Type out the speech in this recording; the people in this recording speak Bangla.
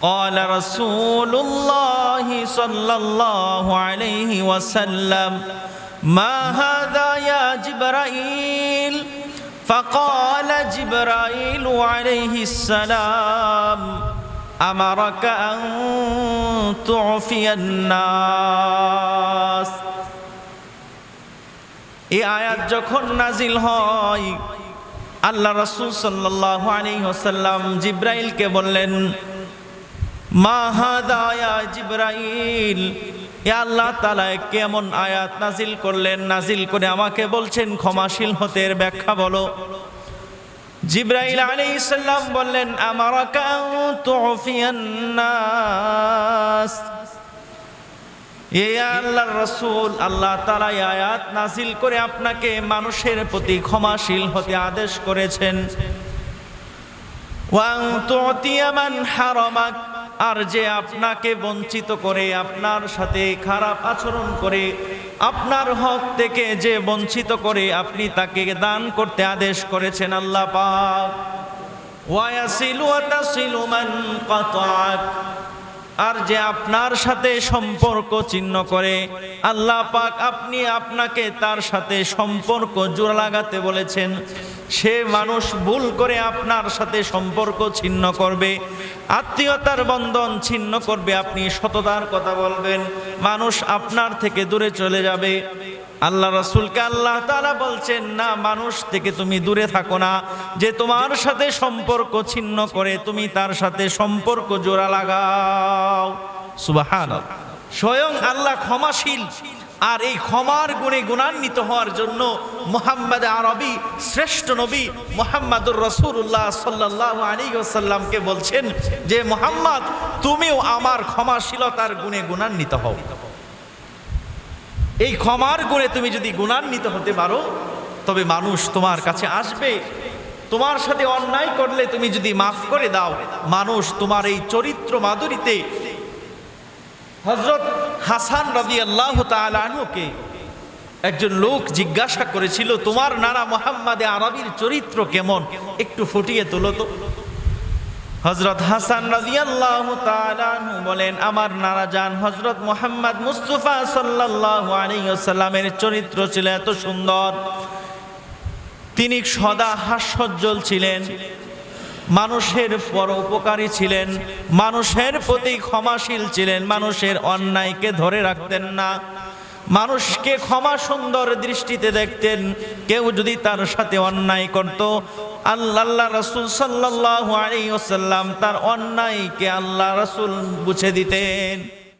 قال رسول الله صلى الله عليه وسلم ما هذا يا جبرائيل فقال جبرائيل عليه السلام أمرك أن تعفي الناس এই আয়াত যখন নাজিল হয় আল্লাহ রসুল সাল্লাহ আলী ওসাল্লাম জিব্রাইলকে বললেন মা হাদায়া জিব্রাইল, এ আল্লাহ তালা কেমন আয়াত নাজিল করলেন? নাজিল করে আমাকে বলছেন, ক্ষমাশীল হতে এর ব্যাখ্যা বলো। জিব্রাইল আলী ইসাল্লাম বললেন আমার এ আল্লাহর রসুল, আল্লাহ তালা আয়াত নাজিল করে আপনাকে মানুষের প্রতি ক্ষমাশীল হতে আদেশ করেছেন। ওয়াং মান হারামাক। আর যে আপনাকে বঞ্চিত করে, আপনার সাথে খারাপ আচরণ করে, আপনার হক থেকে যে বঞ্চিত করে, আপনি তাকে দান করতে আদেশ করেছেন আল্লাহ পাক। ওয়াসিলু মান কাতাক আর যে আপনার সাথে সম্পর্ক চিহ্ন করে, আল্লাহ পাক আপনি আপনাকে তার সাথে সম্পর্ক জোড়া লাগাতে বলেছেন। সে মানুষ ভুল করে আপনার সাথে সম্পর্ক ছিন্ন করবে, আত্মীয়তার বন্ধন ছিন্ন করবে, আপনি সততার কথা বলবেন। মানুষ আপনার থেকে দূরে চলে যাবে। আল্লাহ রসুলকে আল্লাহ তারা বলছেন, না, মানুষ থেকে তুমি দূরে থাকো না। যে তোমার সাথে সম্পর্ক ছিন্ন করে, তুমি তার সাথে সম্পর্ক জোড়া লাগাও। সুবাহান স্বয়ং আল্লাহ ক্ষমাশীল। আর এই ক্ষমার গুণে গুণান্বিত হওয়ার জন্য মোহাম্মদ আরবি শ্রেষ্ঠ নবী মোহাম্মদুর রসুল্লাহ সাল্লাহ আলী ওসাল্লামকে বলছেন যে, মোহাম্মদ, তুমিও আমার ক্ষমাশীলতার গুণে গুণান্বিত হও। এই ক্ষমার গুণে তুমি যদি গুণান্বিত হতে পারো, তবে মানুষ তোমার কাছে আসবে। তোমার সাথে অন্যায় করলে তুমি যদি মাফ করে দাও, মানুষ তোমার এই চরিত্র মাধুরীতে হজরত হাসান রবি আল্লাহ তালুকে একজন লোক জিজ্ঞাসা করেছিল, তোমার নানা মোহাম্মদে আরবির চরিত্র কেমন? একটু ফুটিয়ে তোলো তো। হজরত হাসান রাজিয়াল্লাহু তাআলাহু বলেন, আমার নানা জান হজরত মোহাম্মদ মুস্তফা সাল্লাল্লাহু আলাইহি ওয়াসাল্লামের চরিত্র ছিল এত সুন্দর। তিনি সদা হাস্যজ্জ্বল ছিলেন, মানুষের পর উপকারী ছিলেন, মানুষের প্রতি ক্ষমাশীল ছিলেন, মানুষের অন্যায়কে ধরে রাখতেন না। মানুষকে ক্ষমা সুন্দর দৃষ্টিতে দেখতেন, কেউ যদি তার সাথে অন্যায় করত আল্লাহ রসুল সাল্লাহ আলী ওসাল্লাম তার অন্যায়কে আল্লাহ রসুল বুঝে দিতেন।